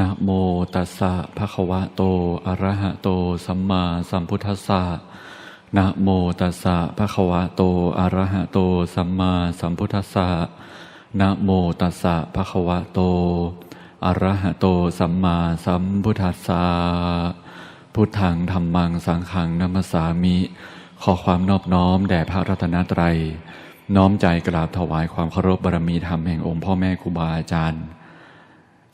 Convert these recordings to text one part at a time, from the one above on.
นะโมตัสสะภะคะวะโต อะระหะโต สัมมาสัมพุทธัสสะนะโมตัสสะภะคะวะโต อะระหะโต สัมมาสัมพุทธัสสะนะโมตัสสะภะคะวะโต อะระหะโต สัมมาสัมพุทธัสสะพุทธังธรรมังสังฆังนัมสสามิ ขอความนอบน้อมแด่พระรัตนตรัย น้อมใจกราบถวายความเคารพบารมีธรรมแห่งองค์พ่อแม่ครูบาอาจารย์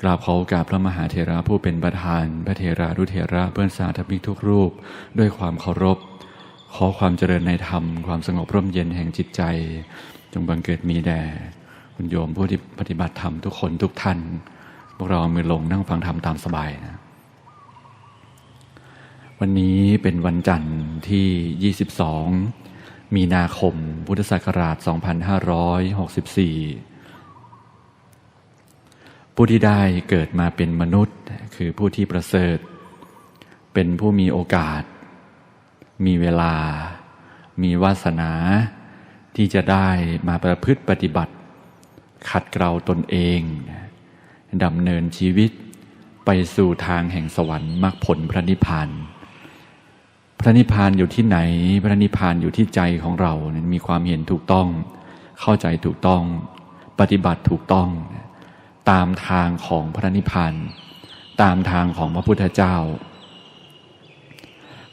กราบขอโอกราบพระมหาเถระผู้เป็นประธาน พระเถระรุเถระเพื่อนสาธมิกทุกรูป ด้วยความเคารพ ขอความเจริญในธรรม ความสงบร่มเย็นแห่งจิตใจ จงบังเกิดมีแด่คุณโยมผู้ที่ปฏิบัติธรรมทุกคนทุกท่าน พวกเราเอามือลงนั่งฟังธรรมตามสบายนะวันนี้เป็นวันจันทร์ที่ 22 มีนาคม พุทธศักราช 2564 ผู้ที่ได้เกิดมาเป็นมนุษย์ คือผู้ที่ประเสริฐ เป็นผู้มีโอกาส มีเวลา มีวาสนา ที่จะได้มาประพฤติปฏิบัติ ขัดเกลาตนเองดำเนินชีวิตไปสู่ทางแห่งสวรรค์มรรคผลพระนิพพานพระนิพพานอยู่ที่ไหน พระนิพพานอยู่ที่ใจของเราเนี่ยมีความเห็นถูกต้อง เข้าใจถูกต้อง ปฏิบัติถูกต้อง ตามทางของพระนิพพานตามทางของพระพุทธเจ้า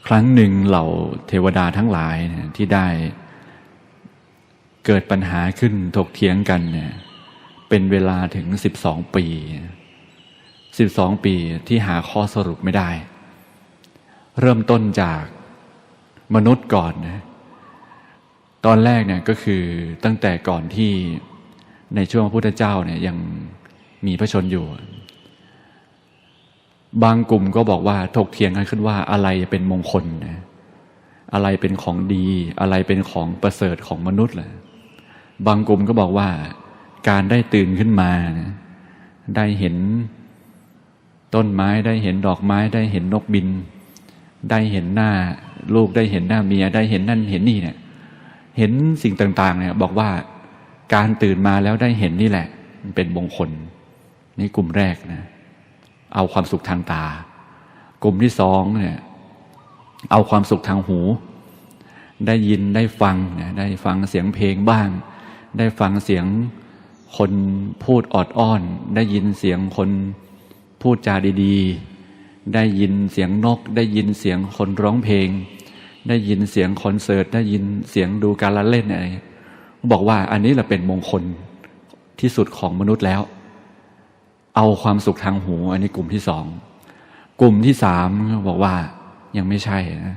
ครั้งหนึ่งเหล่าเทวดาทั้งหลายที่ได้เกิดปัญหาขึ้นถกเถียงกันเนี่ยเป็นเวลาถึงสิบสองปีสิบสองปีที่หาข้อสรุปไม่ได้ เริ่มต้นจากมนุษย์ก่อนนะตอนแรกเนี่ยก็คือตั้งแต่ก่อนที่ในช่วงพระพุทธเจ้าเนี่ยยัง มีพระชนอยู่ บางกลุ่มก็บอกว่าถกเถียงกันขึ้นว่าอะไรเป็นมงคลนะอะไรเป็นของดี อะไรเป็นของประเสริฐของมนุษย์แหละบางกลุ่มก็บอกว่า การได้ตื่นขึ้นมานะได้เห็นต้นไม้ได้เห็นดอกไม้ได้เห็นนกบิน ได้เห็นหน้า ลูกได้เห็นหน้าเมีย ได้เห็นนั่นเห็นนี่เนี่ย เห็นสิ่งต่าง ๆ เนี่ย บอกว่าการตื่นมาแล้วได้เห็นนี่แหละ เป็นมงคล นี่กลุ่มแรกนะเอาความสุขทางตา กลุ่มที่สองเนี่ยเอาความสุขทางหู ได้ยินได้ฟังเนี่ยได้ฟังเสียงเพลงบ้าง ได้ฟังเสียงคนพูดออดอ้อน ได้ยินเสียงคนพูดจาดีๆ ได้ยินเสียงนก ได้ยินเสียงคนร้องเพลง ได้ยินเสียงคอนเสิร์ต ได้ยินเสียงดูการละเล่นอะไรบอกว่าอันนี้แหละเป็นมงคลที่สุดของมนุษย์แล้ว เอาความสุขทางหู อันนี้กลุ่มที่สอง กลุ่มที่สามบอกว่ายังไม่ใช่นะ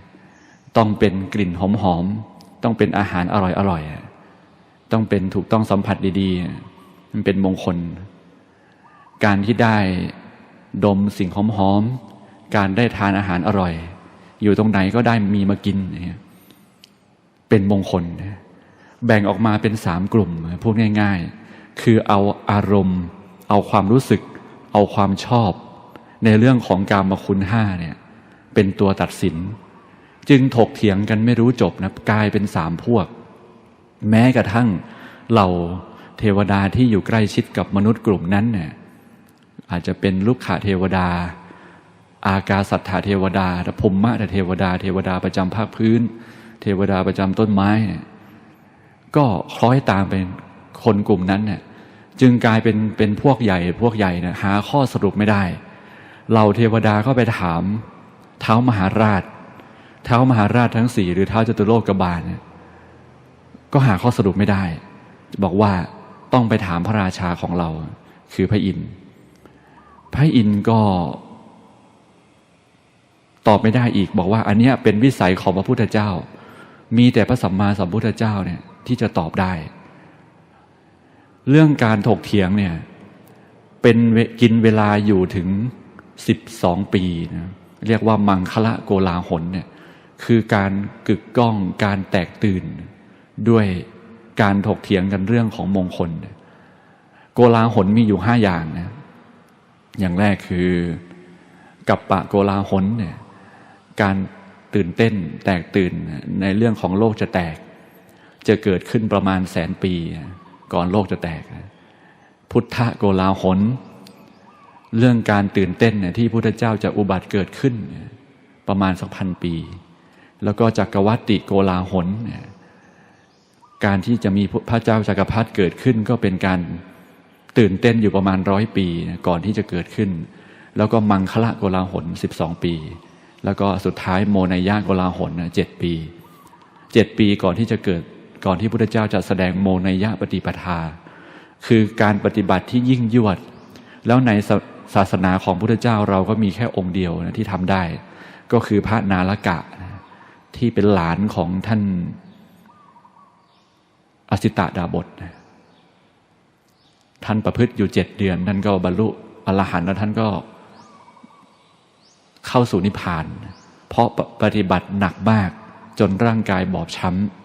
ต้องเป็นกลิ่นหอมๆต้องเป็นอาหารอร่อยๆต้องเป็นถูกต้องสัมผัสดีๆมันเป็นมงคล การที่ได้ดมสิ่งหอมๆการได้ทานอาหารอร่อย อยู่ตรงไหนก็ได้มีมากินเนี่ยเป็นมงคลแบ่งออกมาเป็นสามกลุ่ม พูดง่าย ๆ คือเอาอารมณ์ เอาความรู้สึก เอาความชอบ ในเรื่องของการมาคุณห้าเนี่ย เป็นตัวตัดสิน จึงถกเถียงกันไม่รู้จบนะกลายเป็นสามพวก แม้กระทั่งเหล่าเทวดาที่อยู่ใกล้ชิดกับมนุษย์กลุ่มนั้นเนี่ยอาจจะเป็นลูกขาเทวดา อากาสัทธาเทวดาพมมะเทวดา เทวดาประจำภาคพื้น เทวดาประจำต้นไม้ ก็คล้อยตามเป็นคนกลุ่มนั้นเนี่ย จึงกลายเป็นเป็นพวกใหญ่ พวกใหญ่เนี่ยหาข้อสรุปไม่ได้ เราเทวดาก็ไปถาม เท้ามหาราช เท้ามหาราชทั้งสี่หรือเท้าจตุโลกบาลเนี่ยก็หาข้อสรุปไม่ได้ บอกว่าต้องไปถามพระราชาของเรา คือพระอินทร์พระอินทร์ก็ตอบไม่ได้อีก บอกว่า อันเนี้ยเป็นวิสัยของพระพุทธเจ้า มีแต่พระสัมมาสัมพุทธเจ้าเนี่ยที่จะตอบได้ เรื่องการถกเถียงเนี่ย เป็นกินเวลาอยู่ถึงสิบสองปีนะเรียกว่ามังคละโกลาหลเนี่ย คือการกึกก้องการแตกตื่น ด้วยการถกเถียงกันเรื่องของมงคล โกลาหลมีอยู่ห้าอย่างนะ อย่างแรกคือกับปะโกลาหลเนี่ย การตื่นเต้นแตกตื่นในเรื่องของโลกจะแตก จะเกิดขึ้นประมาณแสนปี ก่อนโลกจะแตก พุทธโกลาหล เรื่องการตื่นเต้นเนี่ยที่พุทธเจ้าจะอุบัติเกิดขึ้น ประมาณสักพันปี แล้วก็จักรวรรติโกลาหลเนี่ยการที่จะมีพระเจ้าจักรพรรดิเกิดขึ้น ก็เป็นการตื่นเต้นอยู่ประมาณร้อยปี ก่อนที่จะเกิดขึ้น แล้วก็มังคละโกลาหลสิบสองปี แล้วก็สุดท้ายโมนายาโกลาหลเจ็ดปีเจ็ดปีก่อนที่จะเกิด ก่อนที่พุทธเจ้าจะแสดงโมนายะปฏิปทา คือการปฏิบัติที่ยิ่งยวด แล้วในศาศาสนาของพุทธเจ้าเราก็มีแค่องค์เดียวนะที่ทำได้ ก็คือพระนาลกะนะที่เป็นหลานของท่านอสิตะดาบทนะท่านประพฤติอยู่เจ็ดเดือน ท่านก็บรรลุอรหันต์แล้วท่านก็เข้าสู่นิพพาน เพราะปฏิบัติหนักมากจนร่างกายบอบช้ำ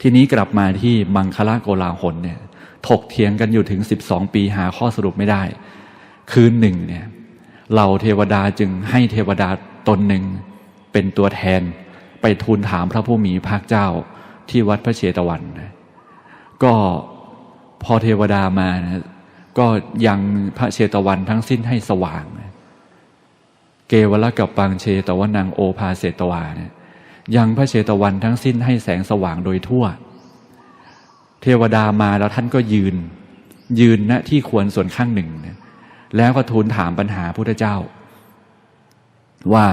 ทีนี้กลับมาที่มังคละโกลาหลเนี่ยถกเถียงกันอยู่ถึงสิบสองปีหาข้อสรุปไม่ได้ คืนหนึ่งเนี่ยเราเทวดาจึงให้เทวดาตนหนึ่งเป็นตัวแทนไปทูลถามพระผู้มีพระเจ้าที่วัดพระเชตวันนะก็พอเทวดามานะก็ยังพระเชตวันทั้งสิ้นให้สว่างนะเกวลกับปังเชตวนังโอภาเสตวาเนี่ย ยังพระเชตวันทั้งสิ้นให้แสงสว่างโดยทั่ว เทวดามาแล้วท่านก็ยืน ยืนณที่ควรส่วนข้างหนึ่ง แล้วก็ทูลถามปัญหาพุทธเจ้า ว่า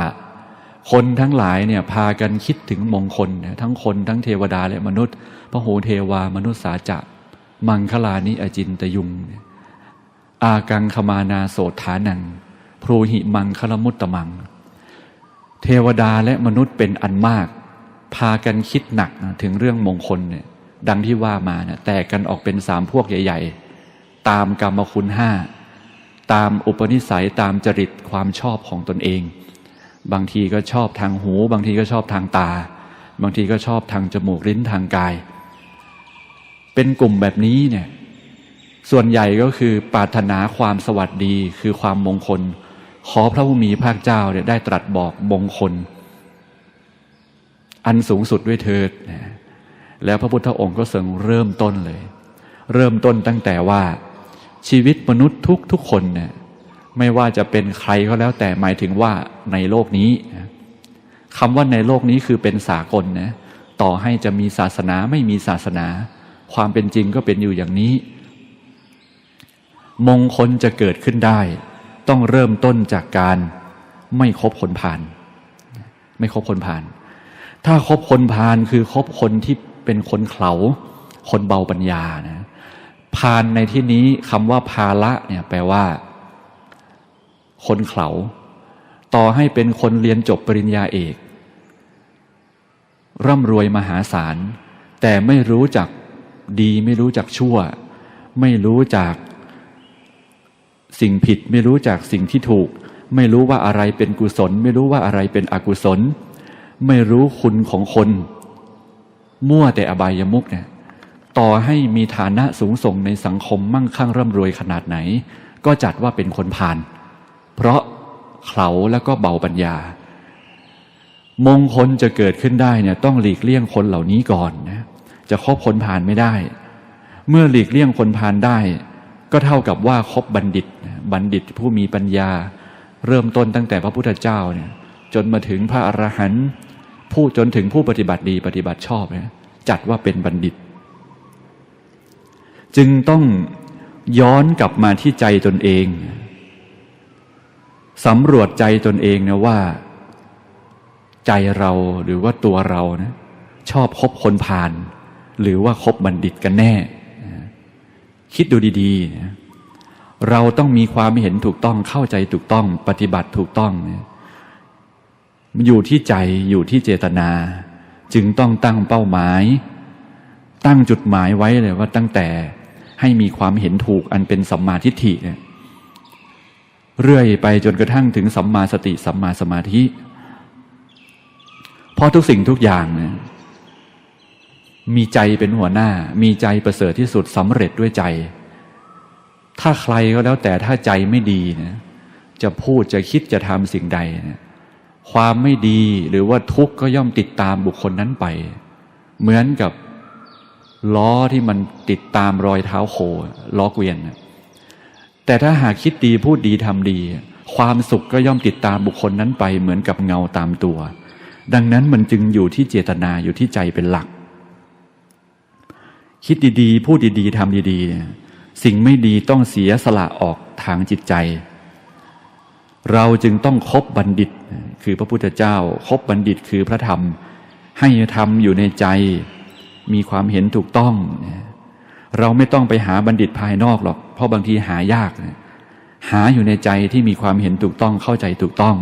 คนทั้งหลายเนี่ยพากันคิดถึงมงคล ทั้งคนทั้งเทวดาและมนุษย์ พระโหเทวามนุษย์สาจะ มังคลานิอจินตยุง อากังคมานาโสฐานังพรูหิมังคลมุตตมัง เทวดาและมนุษย์เป็นอันมาก พากันคิดหนักนะถึงเรื่องมงคลเนี่ยดังที่ว่ามาเนี่ยแตกกันออกเป็นสามพวกใหญ่ ๆ ตามกรรมคุณห้าตามอุปนิสัยตามจริตความชอบของตนเอง บางทีก็ชอบทางหู บางทีก็ชอบทางตา บางทีก็ชอบทางจมูกลิ้นทางกาย เป็นกลุ่มแบบนี้เนี่ยส่วนใหญ่ก็คือปรารถนาความสวัสดีคือความมงคล ขอพระผู้มีพระเจ้าเนี่ยได้ตรัสบอกมงคล อันสูงสุดด้วยเถิดแล้วพระพุทธองค์ก็ทรงเริ่มต้นเลย เริ่มต้นตั้งแต่ว่า ชีวิตมนุษย์ทุกทุกคนเนี่ยไม่ว่าจะเป็นใครก็แล้วแต่หมายถึงว่าในโลกนี้คำว่าในโลกนี้คือเป็นสากลนะต่อให้จะมีศาสนาไม่มีศาสนา ความเป็นจริงก็เป็นอยู่อย่างนี้ มงคลจะเกิดขึ้นได้ ต้องเริ่มต้นจากการไม่คบคนพาลไม่คบคนพาลถ้าคบคนพาลคือคบคนที่เป็นคนเขาคนเบาปัญญานะพาลในที่นี้คำว่าภาละเนี่ยแปลว่า คนเขาต่อให้เป็นคนเรียนจบปริญญาเอก ร่ำรวยมหาศาล แต่ไม่รู้จักดีไม่รู้จักชั่ว ไม่รู้จัก สิ่งผิดไม่รู้จักสิ่งที่ถูก ไม่รู้ว่าอะไรเป็นกุศล ไม่รู้ว่าอะไรเป็นอกุศล ไม่รู้คุณของคน มั่วแต่อบายมุกเนี่ยต่อให้มีฐานะสูงส่งในสังคมมั่งคั่งร่ำรวยขนาดไหน ก็จัดว่าเป็นคนผ่าน เพราะเขาแล้วก็เบาปัญญา มงคลจะเกิดขึ้นได้เนี่ยต้องหลีกเลี่ยงคนเหล่านี้ก่อนนะจะคบคนผ่านไม่ได้ เมื่อหลีกเลี่ยงคนผ่านได้ ก็เท่ากับว่าคบบัณฑิต บัณฑิตผู้มีปัญญา เริ่มต้นตั้งแต่พระพุทธเจ้าเนี่ยจนมาถึงพระอรหันต์ผู้จนถึงผู้ปฏิบัติดีปฏิบัติชอบเนี่ยจัดว่าเป็นบัณฑิต จึงต้องย้อนกลับมาที่ใจตนเองสำรวจใจตนเองนะว่า ใจเราหรือว่าตัวเรานะชอบคบคนพาลหรือว่าคบบัณฑิตกันแน่ คิดดูดีๆนะเราต้องมีความเห็นถูกต้องเข้าใจถูกต้อง ปฏิบัติถูกต้องนะอยู่ที่ใจอยู่ที่เจตนา จึงต้องตั้งเป้าหมาย ตั้งจุดหมายไว้เลยว่าตั้งแต่ให้มีความเห็นถูกอันเป็นสัมมาทิฏฐิเนี่ยเรื่อยไปจนกระทั่งถึงสัมมาสติสัมมาสมาธิ เพราะทุกสิ่งทุกอย่างเนี่ย มีใจเป็นหัวหน้า มีใจประเสริฐที่สุดสำเร็จด้วยใจ ถ้าใครก็แล้วแต่ถ้าใจไม่ดีนะจะพูดจะคิดจะทำสิ่งใดนะความไม่ดีหรือว่าทุกข์ก็ย่อมติดตามบุคคลนั้นไป เหมือนกับล้อที่มันติดตามรอยเท้าโคล้อเกวียนแต่ถ้าหากคิดดีพูดดีทำดี ความสุขก็ย่อมติดตามบุคคลนั้นไป เหมือนกับเงาตามตัว ดังนั้นมันจึงอยู่ที่เจตนาอยู่ที่ใจเป็นหลัก คิดดีๆ พูดดีๆทำดีๆเนี่ยสิ่งไม่ดีต้องเสียสละออกทางจิตใจ เราจึงต้องคบบัณฑิต คือพระพุทธเจ้าคบบัณฑิตคือพระธรรม ให้ธรรมอยู่ในใจ มีความเห็นถูกต้อง เราไม่ต้องไปหาบัณฑิตภายนอกหรอก เพราะบางทีหายาก หาอยู่ในใจที่มีความเห็นถูกต้องเข้าใจถูกต้อง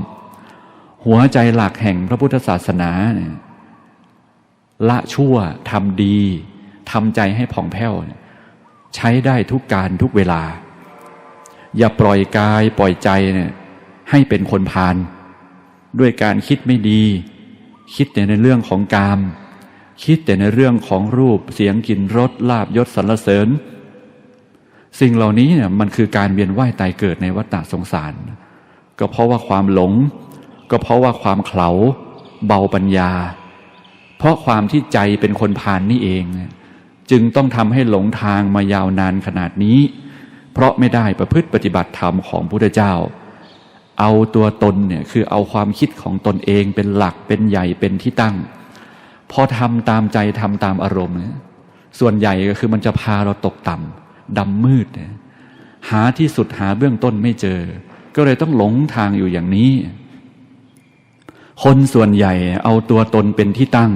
หัวใจหลักแห่งพระพุทธศาสนาละชั่วทำดี ทำใจให้ผ่องแผ้ว ใช้ได้ทุกการทุกเวลา อย่าปล่อยกายปล่อยใจเนี่ยให้เป็นคนพาลด้วยการคิดไม่ดี คิดแต่ในเรื่องของกาม คิดแต่ในเรื่องของรูปเสียงกลิ่นรสลาบยศสรรเสริญ สิ่งเหล่านี้เนี่ยมันคือการเวียนว่ายตายเกิดในวัฏฏสงสาร ก็เพราะว่าความหลง ก็เพราะว่าความเขลาเบาปัญญา เพราะความที่ใจเป็นคนพาลนนี่เอง จึงต้องทำให้หลงทางมายาวนานขนาดนี้ เพราะไม่ได้ประพฤติปฏิบัติธรรมของพระพุทธเจ้า เอาตัวตนเนี่ยคือเอาความคิดของตนเองเป็นหลักเป็นใหญ่เป็นที่ตั้ง พอทำตามใจทำตามอารมณ์เนี่ยส่วนใหญ่ก็คือมันจะพาเราตกต่ำดำมืดเนี่ยหาที่สุดหาเบื้องต้นไม่เจอ ก็เลยต้องหลงทางอยู่อย่างนี้ คนส่วนใหญ่เอาตัวตนเป็นที่ตั้ง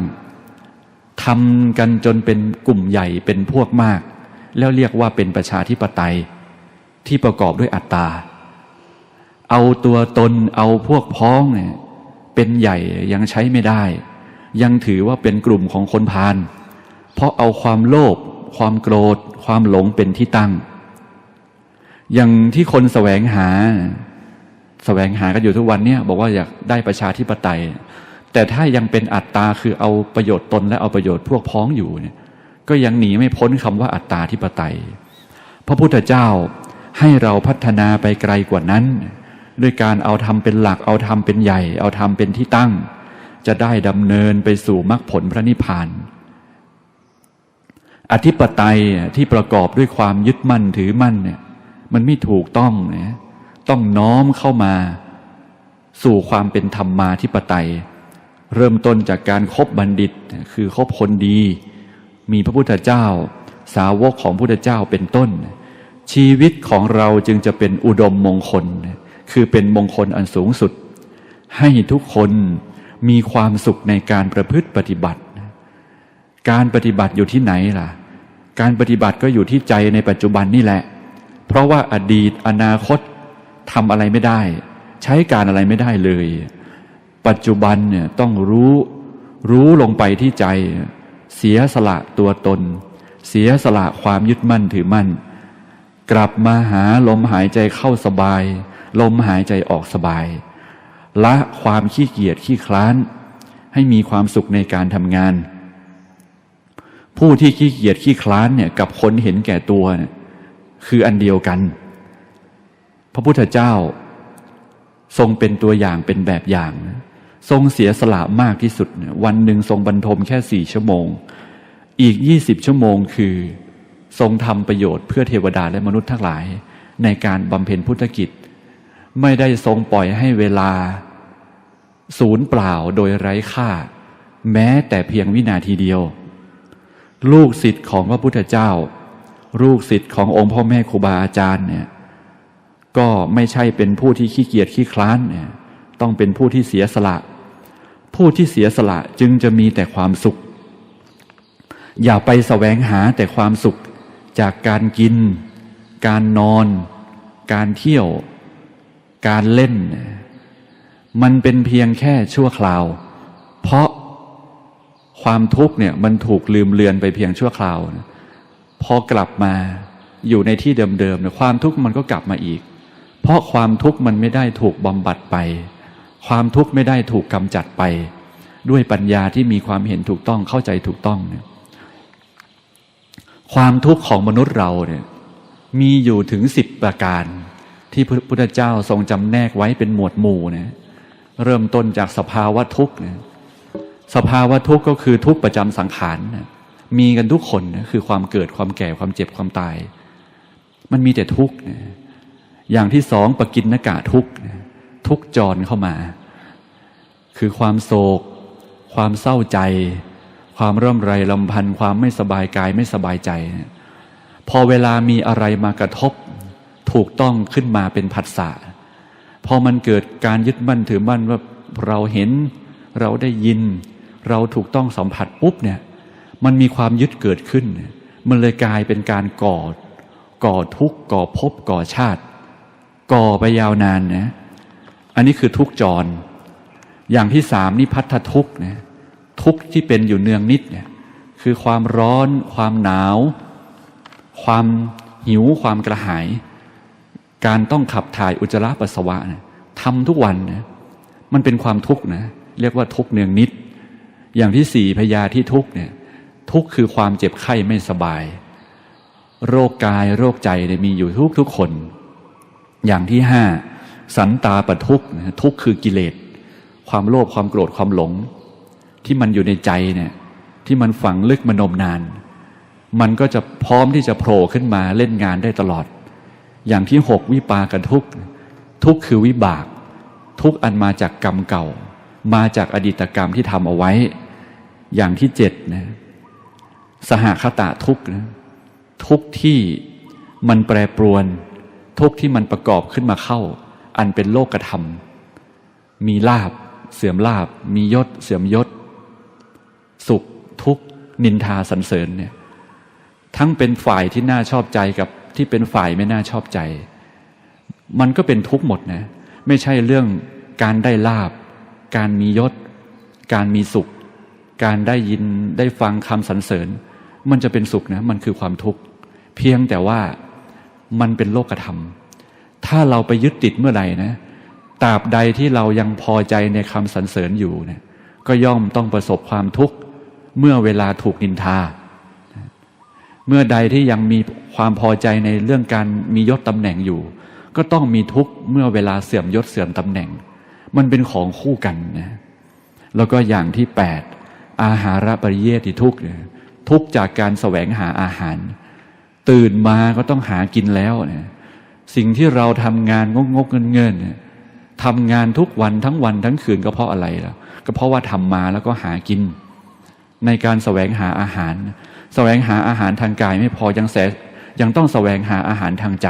ทำกันจนเป็นกลุ่มใหญ่เป็นพวกมาก แล้วเรียกว่าเป็นประชาธิปไตย ที่ประกอบด้วยอัตตา เอาตัวตนเอาพวกพ้องเนี่ยเป็นใหญ่ยังใช้ไม่ได้ ยังถือว่าเป็นกลุ่มของคนพาลเพราะเอาความโลภความโกรธ ความหลงเป็นที่ตั้ง อย่างที่คนแสวงหาแสวงหากันอยู่ทุกวันเนี่ยบอกว่าอยากได้ประชาธิปไตย แต่ถ้ายังเป็นอัตตาคือเอาประโยชน์ตนและเอาประโยชน์พวกพ้องอยู่เนี่ยก็ยังหนีไม่พ้นคำว่าอัตตาธิปไตย พระพุทธเจ้าให้เราพัฒนาไปไกลกว่านั้น ด้วยการเอาธรรมเป็นหลักเอาธรรมเป็นใหญ่ เอาธรรมเป็นที่ตั้ง จะได้ดำเนินไปสู่มรรคผลพระนิพพาน อธิปไตยที่ประกอบด้วยความยึดมั่นถือมั่นเนี่ยมันไม่ถูกต้องนะต้องน้อมเข้ามา สู่ความเป็นธรรมาธิปไตย เริ่มต้นจากการครบบัณฑิตคือคบคนดี มีพระพุทธเจ้า สาวกของพระพุทธเจ้าเป็นต้น ชีวิตของเราจึงจะเป็นอุดมมงคล คือเป็นมงคลอันสูงสุด ให้ทุกคนมีความสุขในการประพฤติปฏิบัติ การปฏิบัติอยู่ที่ไหนล่ะ การปฏิบัติก็อยู่ที่ใจในปัจจุบันนี่แหละ เพราะว่าอดีตอนาคตทำอะไรไม่ได้ ใช้การอะไรไม่ได้เลย ปัจจุบันเนี่ยต้องรู้รู้ลงไปที่ใจ เสียสละตัวตน เสียสละความยึดมั่นถือมั่น กลับมาหาลมหายใจเข้าสบาย ลมหายใจออกสบาย ละความขี้เกียจขี้คลาน ให้มีความสุขในการทำงาน ผู้ที่ขี้เกียจขี้คลานเนี่ยกับคนเห็นแก่ตัวเนี่ยคืออันเดียวกัน พระพุทธเจ้าทรงเป็นตัวอย่างเป็นแบบอย่าง ทรงเสียสละมากที่สุด วันหนึ่งทรงบรรทมแค่สี่ชั่วโมง อีกยี่สิบชั่วโมงคือทรงทำประโยชน์เพื่อเทวดาและมนุษย์ทั้งหลาย ในการบำเพ็ญพุทธกิจ ไม่ได้ทรงปล่อยให้เวลา ศูนย์เปล่าโดยไร้ค่า แม้แต่เพียงวินาทีเดียว ลูกศิษย์ของพระพุทธเจ้า ลูกศิษย์ขององค์พ่อแม่ครูบาอาจารย์เนี่ยก็ไม่ใช่เป็นผู้ที่ขี้เกียจขี้คลานเนี่ยต้องเป็นผู้ที่เสียสละ ผู้ที่เสียสละจึงจะมีแต่ความสุข อย่าไปแสวงหาแต่ความสุขจากการกิน การนอน การเที่ยว การเล่น มันเป็นเพียงแค่ชั่วคราว เพราะความทุกข์เนี่ยมันถูกลืมเลือนไปเพียงชั่วคราว พอกลับมาอยู่ในที่เดิมๆเนี่ยความทุกข์มันก็กลับมาอีก เพราะความทุกข์มันไม่ได้ถูกบำบัดไป ความทุกข์ไม่ได้ถูกกำจัดไป ด้วยปัญญาที่มีความเห็นถูกต้องเข้าใจถูกต้องเนี่ยความทุกข์ของมนุษย์เราเนี่ยมีอยู่ถึงสิบประการ ที่พระพุทธเจ้าทรงจำแนกไว้เป็นหมวดหมู่เนี่ยเริ่มต้นจากสภาวะทุกข์เนี่ยสภาวะทุกข์ก็คือทุกข์ประจำสังขารนะมีกันทุกคนนะคือความเกิดความแก่ความเจ็บความตาย มันมีแต่ทุกข์นะอย่างที่สองปกินนกะทุกข์ ทุกจรเข้ามา คือความโศก ความเศร้าใจ ความร่ำไรลำพันธ์ความไม่สบายกายไม่สบายใจ พอเวลามีอะไรมากระทบ ถูกต้องขึ้นมาเป็นผัสสะพอมันเกิดการยึดมั่นถือมั่นว่าเราเห็นเราได้ยิน เราถูกต้องสัมผัสปุ๊บเนี่ยมันมีความยึดเกิดขึ้น มันเลยกลายเป็นการก่อ ก่อทุกข์ก่อภพก่อชาติ ก่อไปยาวนานนะ อันนี้คือทุกจร อย่างที่สามนี่พัทธทุกข์นะทุกที่เป็นอยู่เนืองนิดเนี่ยคือความร้อน ความหนาว ความหิว ความกระหาย การต้องขับถ่ายอุจจาระปัสสาวะนะทำทุกวันนะมันเป็นความทุกข์นะเรียกว่าทุกเนืองนิด อย่างที่สี่พยาที่ทุกเนี่ยทุกคือความเจ็บไข้ไม่สบาย โรคกายโรคใจเนี่ยมีอยู่ทุกทุกคน อย่างที่ห้า สันตาปทุกนะทุกคือกิเลส ความโลภความโกรธความหลง ที่มันอยู่ในใจเนี่ยที่มันฝังลึกมานมนาน มันก็จะพร้อมที่จะโผล่ขึ้นมาเล่นงานได้ตลอด อย่างที่หกวิปากทุกทุกคือวิบาก ทุกอันมาจากกรรมเก่า มาจากอดีตกรรมที่ทำเอาไว้ อย่างที่เจ็ดนะสหคตะทุกนะทุกที่มันแปรปรวน ทุกที่มันประกอบขึ้นมาเข้า อันเป็นโลกธรรม มีลาบ เสื่อมลาบ มียศ เสื่อมยศ สุขทุกข์ นินทาสรรเสริญเนี่ยทั้งเป็นฝ่ายที่น่าชอบใจกับที่เป็นฝ่ายไม่น่าชอบใจ มันก็เป็นทุกข์หมดนะ ไม่ใช่เรื่องการได้ลาบ การมียศ การมีสุข การได้ยินได้ฟังคำสรรเสริญ มันจะเป็นสุขนะ มันคือความทุกข์ เพียงแต่ว่ามันเป็นโลกธรรม ถ้าเราไปยึดติดเมื่อไหร่นะตราบใดที่เรายังพอใจในคำสรรเสริญอยู่เนะี่ยก็ย่อมต้องประสบความทุกข์เมื่อเวลาถูกนินทา เมื่อใดที่ยังมีความพอใจในเรื่องการมียศตำแหน่งอยู่ ก็ต้องมีทุกข์เมื่อเวลาเสื่อมยศเสื่อมตำแหน่ง มันเป็นของคู่กันนะแล้วก็อย่างที่แปดอาหาระปริเยติทุกข์เนี่ยทุกข์จากการแสวงหาอาหาร ตื่นมาก็ต้องหากินแล้วเนี่ย สิ่งที่เราทำงานงกงกเงินเงินเนี่ยทำงานทุกวันทั้งวันทั้งคืนก็เพราะอะไรล่ะก็เพราะว่าทำมาแล้วก็หากิน ในการแสวงหาอาหาร แสวงหาอาหารทางกายไม่พอยังแสยังต้องแสวงหาอาหารทางใจ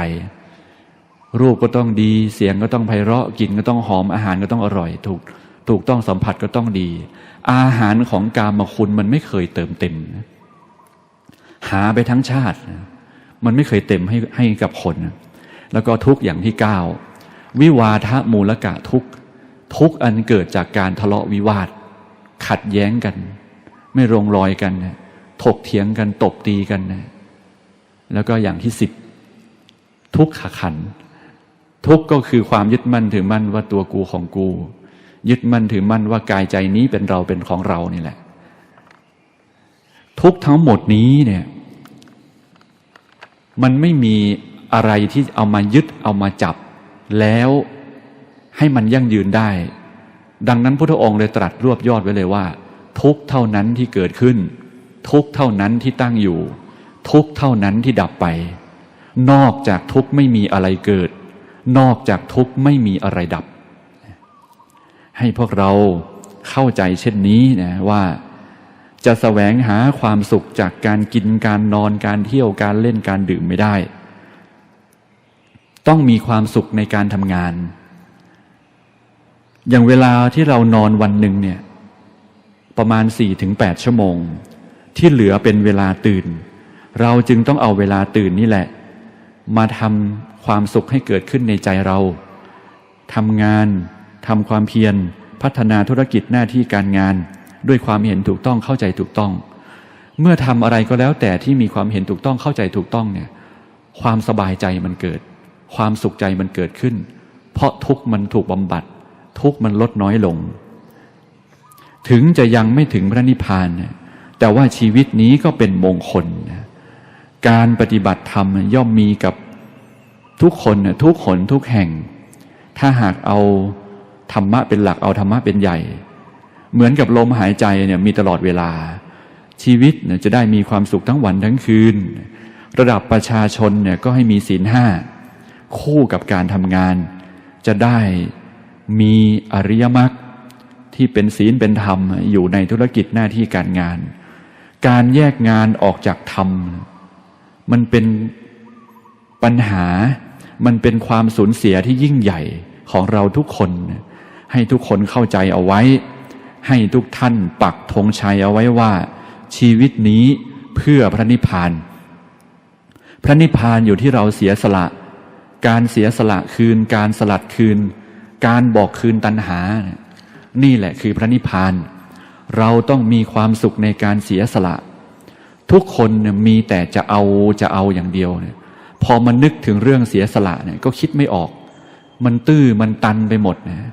รูปก็ต้องดีเสียงก็ต้องไพเราะกลิ่นก็ต้องหอมอาหารก็ต้องอร่อยถูกถูกต้องสัมผัสก็ต้องดี อาหารของกามคุณมันไม่เคยเติมเต็ม หาไปทั้งชาติ มันไม่เคยเต็มให้ให้กับคน แล้วก็ทุกอย่างที่เก้าวิวาทะมูลกะทุกทุกอันเกิดจากการทะเลาะวิวาท ขัดแย้งกัน ไม่ลงรอยกันถกเถียงกันตบตีกันนะแล้วก็อย่างที่สิบทุกขขัน ทุกก็คือความยึดมั่นถือมั่นว่าตัวกูของกู ยึดมั่นถือมั่นว่ากายใจนี้เป็นเราเป็นของเรานี่แหละ ทุกทั้งหมดนี้เนี่ย มันไม่มี อะไรที่เอามายึดเอามาจับ แล้วให้มันยั่งยืนได้ ดังนั้นพุทธองค์เลยตรัสรวบยอดไว้เลยว่า ทุกเท่านั้นที่เกิดขึ้น ทุกเท่านั้นที่ตั้งอยู่ ทุกเท่านั้นที่ดับไป นอกจากทุกไม่มีอะไรเกิด นอกจากทุกไม่มีอะไรดับ ให้พวกเราเข้าใจเช่นนี้นะว่าจะแสวงหาความสุขจากการกินการนอนการเที่ยวการเล่นการดื่มไม่ได้ ต้องมีความสุขในการทำงาน อย่างเวลาที่เรานอนวันหนึ่งเนี่ย ประมาณสี่ถึงแปดชั่วโมง ที่เหลือเป็นเวลาตื่น เราจึงต้องเอาเวลาตื่นนี่แหละ มาทำความสุขให้เกิดขึ้นในใจเราทำงานทำความเพียร พัฒนาธุรกิจหน้าที่การงาน ด้วยความเห็นถูกต้องเข้าใจถูกต้อง เมื่อทำอะไรก็แล้วแต่ที่มีความเห็นถูกต้องเข้าใจถูกต้องเนี่ย ความสบายใจมันเกิด ความสุขใจมันเกิดขึ้น เพราะทุกมันถูกบำบัด ทุกมันลดน้อยลง ถึงจะยังไม่ถึงพระนิพพานเนี่ยแต่ว่าชีวิตนี้ก็เป็นมงคล การปฏิบัติธรรมย่อมมีกับทุกคนทุกคนทุกแห่ง ถ้าหากเอาธรรมะเป็นหลักเอาธรรมะเป็นใหญ่ เหมือนกับลมหายใจเนี่ยมีตลอดเวลา ชีวิตจะได้มีความสุขทั้งวันทั้งคืน ระดับประชาชนเนี่ยก็ให้มีศีลห้า คู่กับการทำงาน จะได้มีอริยมรรคที่เป็นศีลเป็นธรรมอยู่ในธุรกิจหน้าที่การงาน การแยกงานออกจากธรรม มันเป็นปัญหา มันเป็นความสูญเสียที่ยิ่งใหญ่ของเราทุกคน ให้ทุกคนเข้าใจเอาไว้ ให้ทุกท่านปักธงชัยเอาไว้ว่า ชีวิตนี้เพื่อพระนิพพาน พระนิพพานอยู่ที่เราเสียสละ การเสียสละคืน การสลัดคืน การบอกคืนตัณหา นี่แหละคือพระนิพพาน เราต้องมีความสุขในการเสียสละ ทุกคนมีแต่จะเอาจะเอาอย่างเดียวเนี่ยพอมันนึกถึงเรื่องเสียสละเนี่ยก็คิดไม่ออก มันตื้อมันตันไปหมดนะ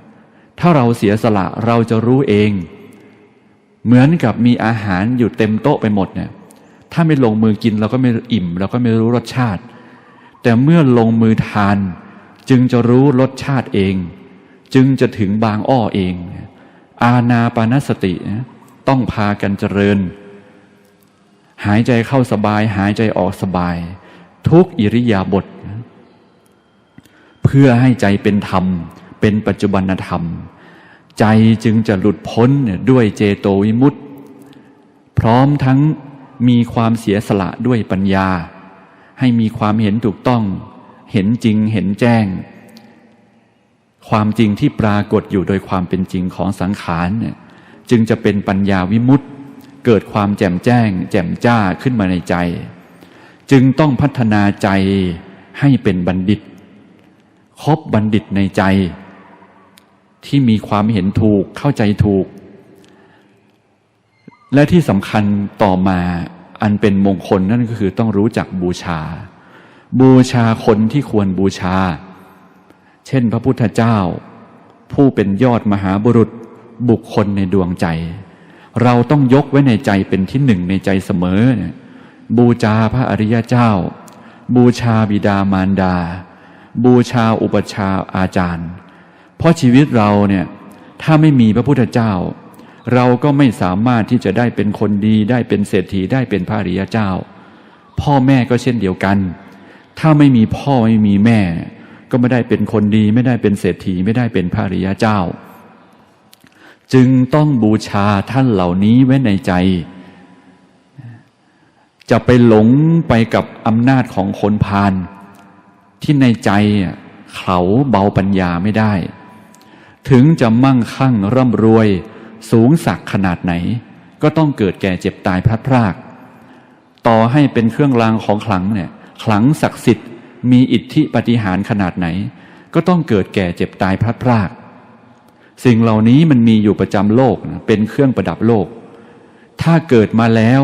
ถ้าเราเสียสละเราจะรู้เอง เหมือนกับมีอาหารอยู่เต็มโต๊ะไปหมดเนี่ยถ้าไม่ลงมือกินเราก็ไม่อิ่ม เราก็ไม่รู้รสชาติ แต่เมื่อลงมือทาน จึงจะรู้รสชาติเอง จึงจะถึงบางอ้อเอง อาณาปานสติต้องพากันเจริญ หายใจเข้าสบาย หายใจออกสบาย ทุกอิริยาบถเพื่อให้ใจเป็นธรรม เป็นปัจจุบันธรรม ใจจึงจะหลุดพ้นด้วยเจโตวิมุตติ พร้อมทั้งมีความเสียสละด้วยปัญญา ให้มีความเห็นถูกต้อง เห็นจริงเห็นแจ้ง ความจริงที่ปรากฏอยู่โดยความเป็นจริงของสังขารเนี่ยจึงจะเป็นปัญญาวิมุตติเกิดความแจ่มแจ้ง แจ่มจ้าขึ้นมาในใจ จึงต้องพัฒนาใจให้เป็นบัณฑิต คบบัณฑิตในใจ ที่มีความเห็นถูกเข้าใจถูก และที่สำคัญต่อมา อันเป็นมงคลนั่นก็คือต้องรู้จักบูชา บูชาคนที่ควรบูชา เช่นพระพุทธเจ้า ผู้เป็นยอดมหาบุรุษบุคคลในดวงใจ เราต้องยกไว้ในใจเป็นที่หนึ่งในใจเสมอ บูชาพระอริยเจ้า บูชาบิดามารดา บูชาอุปชาอาจารย์ เพราะชีวิตเราเนี่ยถ้าไม่มีพระพุทธเจ้า เราก็ไม่สามารถที่จะได้เป็นคนดีได้เป็นเศรษฐีได้เป็นพระริยเจ้า พ่อแม่ก็เช่นเดียวกัน ถ้าไม่มีพ่อไม่มีแม่ ก็ไม่ได้เป็นคนดี ไม่ได้เป็นเศรษฐีไม่ได้เป็นพระริยเจ้า จึงต้องบูชาท่านเหล่านี้ไว้ในใจ จะไปหลงไปกับอำนาจของคนพาลที่ในใจเขาเบาปัญญาไม่ได้ ถึงจะมั่งคั่งร่ำรวย สูงสักขนาดไหน ก็ต้องเกิดแก่เจ็บตายพลัดพราก ต่อให้เป็นเครื่องรางของขลังเนี่ยขลังศักดิ์สิทธิ์ มีอิทธิปฏิหารขนาดไหน ก็ต้องเกิดแก่เจ็บตายพลัดพราก สิ่งเหล่านี้มันมีอยู่ประจำโลกนะเป็นเครื่องประดับโลก ถ้าเกิดมาแล้ว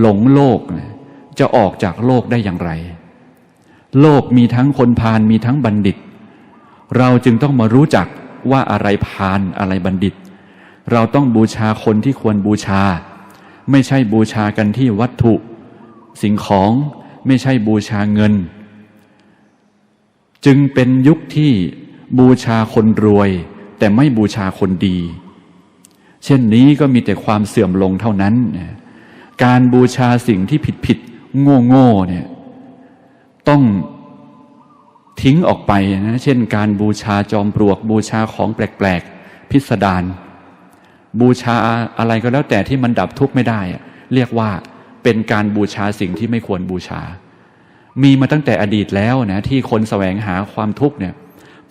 หลงโลกนะจะออกจากโลกได้อย่างไร โลกมีทั้งคนพาลมีทั้งบัณฑิต เราจึงต้องมารู้จักว่าอะไรพาลอะไรบัณฑิต เราต้องบูชาคนที่ควรบูชา ไม่ใช่บูชากันที่วัตถุ สิ่งของไม่ใช่บูชาเงิน จึงเป็นยุคที่บูชาคนรวย แต่ไม่บูชาคนดี เช่นนี้ก็มีแต่ความเสื่อมลงเท่านั้น การบูชาสิ่งที่ผิดผิดโง่โง่เนี่ยต้องทิ้งออกไปนะ เช่นการบูชาจอมปลวกบูชาของแปลก ๆ พิสดาร บูชาอะไรก็แล้วแต่ที่มันดับทุกข์ไม่ได้เรียกว่าเป็นการบูชาสิ่งที่ไม่ควรบูชา มีมาตั้งแต่อดีตแล้วนะที่คนแสวงหาความทุกข์เนี่ย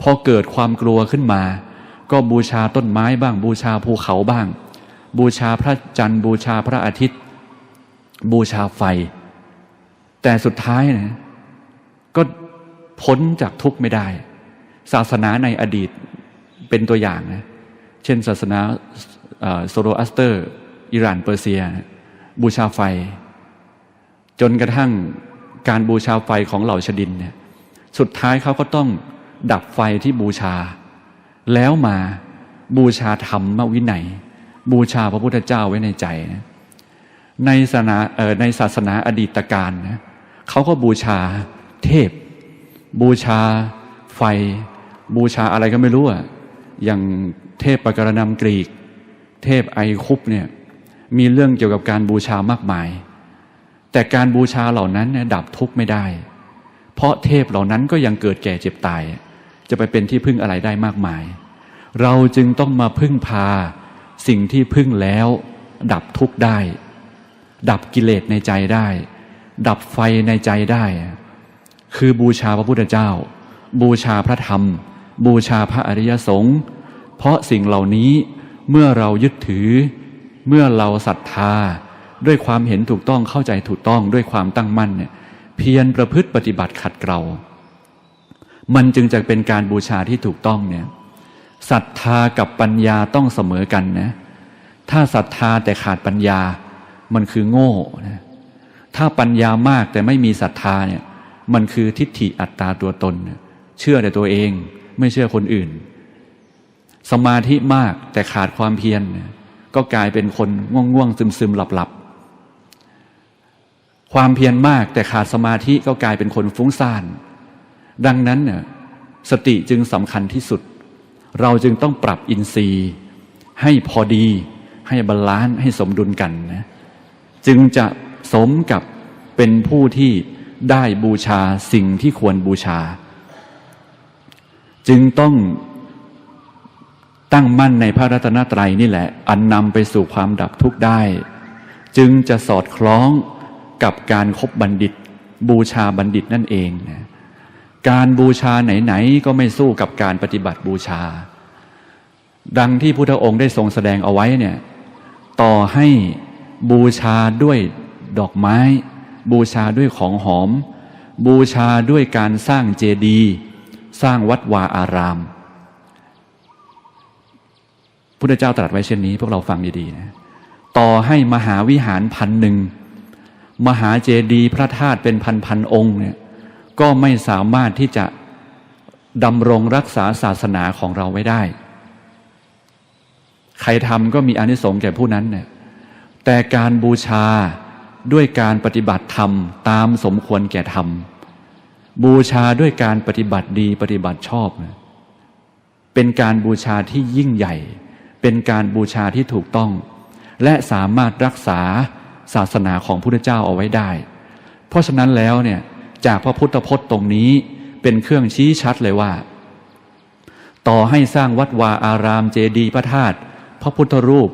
พอเกิดความกลัวขึ้นมา ก็บูชาต้นไม้บ้าง บูชาภูเขาบ้าง บูชาพระจันทร์ บูชาพระอาทิตย์ บูชาไฟ แต่สุดท้ายนะก็พ้นจากทุกข์ไม่ได้ ศาสนาในอดีตเป็นตัวอย่างนะเช่น ศาสนา โซโรอัสเตอร์อิหร่านเปอร์เซีย บูชาไฟ จนกระทั่งการบูชาไฟของเหล่าชดินเนี่ยสุดท้ายเขาก็ต้องดับไฟที่บูชา แล้วมาบูชาธรรมวินัยบูชาพระพุทธเจ้าไว้ในใจนะในศาสนาในศาสนาอดีตการนะเขาก็บูชาเทพ บูชาไฟ บูชาอะไรก็ไม่รู้อะอย่างเทพปกรณำกรีก เทพไอคุปเนี่ยมีเรื่องเกี่ยวกับการบูชามากมาย แต่การบูชาเหล่านั้นเนี่ยดับทุกข์ไม่ได้ เพราะเทพเหล่านั้นก็ยังเกิดแก่เจ็บตาย จะไปเป็นที่พึ่งอะไรได้มากมาย เราจึงต้องมาพึ่งพาสิ่งที่พึ่งแล้ว ดับทุกข์ได้ ดับกิเลสในใจได้ ดับไฟในใจได้ คือบูชาพระพุทธเจ้า บูชาพระธรรม บูชาพระอริยสงฆ์เพราะสิ่งเหล่านี้ เมื่อเรายึดถือ เมื่อเราศรัทธา ด้วยความเห็นถูกต้องเข้าใจถูกต้องด้วยความตั้งมั่นเนี่ยเพียรประพฤติปฏิบัติขัดเกลา มันจึงจะเป็นการบูชาที่ถูกต้องเนี่ยศรัทธากับปัญญาต้องเสมอกันนะ ถ้าศรัทธาแต่ขาดปัญญา มันคือโง่นะถ้าปัญญามากแต่ไม่มีศรัทธาเนี่ย มันคือทิฏฐิอัตตาตัวตนเนี่ยเชื่อแต่ตัวเอง ไม่เชื่อคนอื่น สมาธิมากแต่ขาดความเพียรก็กลายเป็นคนง่วงๆซึมๆ หลับๆ ความเพียรมากแต่ขาดสมาธิก็กลายเป็นคนฟุ้งซ่าน ดังนั้นเนี่ยสติจึงสำคัญที่สุด เราจึงต้องปรับอินทรีย์ ให้พอดี ให้บาลานซ์ให้สมดุลกันนะจึงจะสมกับเป็นผู้ที่ได้บูชาสิ่งที่ควรบูชา จึงต้อง ตั้งมั่นในพระรัตนตรัยนี่แหละ อันนำไปสู่ความดับทุกข์ได้ จึงจะสอดคล้องกับการครบบัณฑิต บูชาบัณฑิตนั่นเองนะการบูชาไหนๆก็ไม่สู้กับการปฏิบัติบูชา ดังที่พุทธองค์ได้ทรงแสดงเอาไว้เนี่ยต่อให้บูชาด้วยดอกไม้ บูชาด้วยของหอม บูชาด้วยการสร้างเจดีย์สร้างวัดวาอาราม พุทธเจ้าตรัสไว้เช่นนี้ พวกเราฟังดีๆนะต่อให้มหาวิหารพันหนึ่งมหาเจดีย์พระธาตุเป็นพันพันๆองค์เนี่ยก็ไม่สามารถที่จะดำรงรักษาศาสนาของเราไว้ได้ ใครทำก็มีอนิสงส์แก่ผู้นั้นเนี่ยแต่การบูชาด้วยการปฏิบัติธรรม ตามสมควรแก่ธรรม บูชาด้วยการปฏิบัติดีปฏิบัติชอบเเป็นการบูชาที่ยิ่งใหญ่ เป็นการบูชาที่ถูกต้อง และสามารถรักษาศาสนาของพระพุทธเจ้าเอาไว้ได้ เพราะฉะนั้นแล้วเนี่ยจากพระพุทธพจน์ตรงนี้เป็นเครื่องชี้ชัดเลยว่า ต่อให้สร้างวัดวาอารามเจดีย์พระธาตุพระพุทธรูป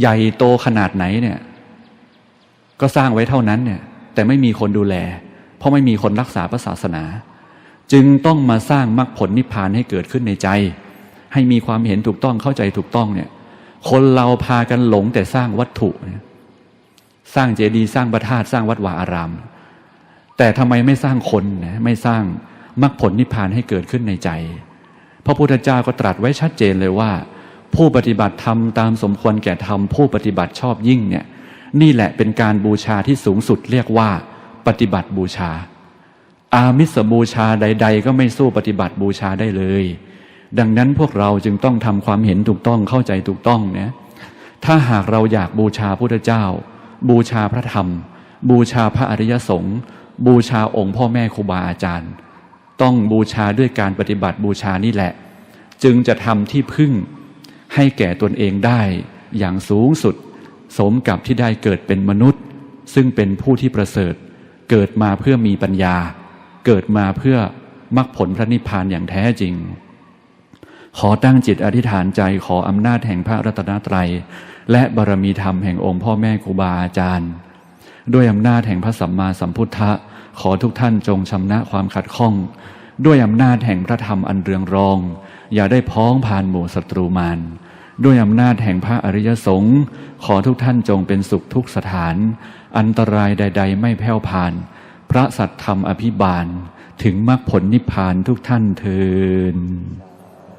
ใหญ่โตขนาดไหนเนี่ย ก็สร้างไว้เท่านั้นเนี่ย แต่ไม่มีคนดูแล เพราะไม่มีคนรักษาพระศาสนา จึงต้องมาสร้างมรรคผลนิพพานให้เกิดขึ้นในใจ ให้มีความเห็นถูกต้องเข้าใจถูกต้องเนี่ย คนเราพากันหลงแต่สร้างวัตถุเนี่ยสร้างเจดีย์สร้างพระธาตุสร้างวัดวาอาราม แต่ทำไมไม่สร้างคนนะไม่สร้างมรรคผลนิพพานให้เกิดขึ้นในใจ พระพุทธเจ้าก็ตรัสไว้ชัดเจนเลยว่า ผู้ปฏิบัติธรรมตามสมควรแก่ธรรมผู้ปฏิบัติชอบยิ่งเนี่ย นี่แหละเป็นการบูชาที่สูงสุดเรียกว่า ปฏิบัติบูชา อามิสบูชาใด ๆ ก็ไม่สู้ปฏิบัติบูชาได้เลย ดังนั้นพวกเราจึงต้องทำความเห็นถูกต้องเข้าใจถูกต้องเนี่ยถ้าหากเราอยากบูชาพุทธเจ้า บูชาพระธรรม บูชาพระอริยสงฆ์บูชาองค์พ่อแม่ครูบาอาจารย์ ต้องบูชาด้วยการปฏิบัติบูชานี่แหละ จึงจะทำที่พึ่งให้แก่ตนเองได้อย่างสูงสุด สมกับที่ได้เกิดเป็นมนุษย์ ซึ่งเป็นผู้ที่ประเสริฐ เกิดมาเพื่อมีปัญญา เกิดมาเพื่อมรรคผลพระนิพพานอย่างแท้จริง ขอตั้งจิตอธิษฐานใจขออำนาจแห่งพระรัตนตรัย และบารมีธรรมแห่งองค์พ่อแม่ครูบาอาจารย์ ด้วยอำนาจแห่งพระสัมมาสัมพุทธะ ขอทุกท่านจงชำนะความขัดข้อง ด้วยอำนาจแห่งพระธรรมอันเรืองรอง อย่าได้พ้องผ่านหมู่ศัตรูมารด้วยอำนาจแห่งพระอริยสงฆ์ขอทุกท่านจงเป็นสุขทุกสถาน อันตรายใด ๆ ไม่แผ่วผ่าน พระสัตธรรมอภิบาล ถึงมรรคผลนิพพานทุกท่านเทิน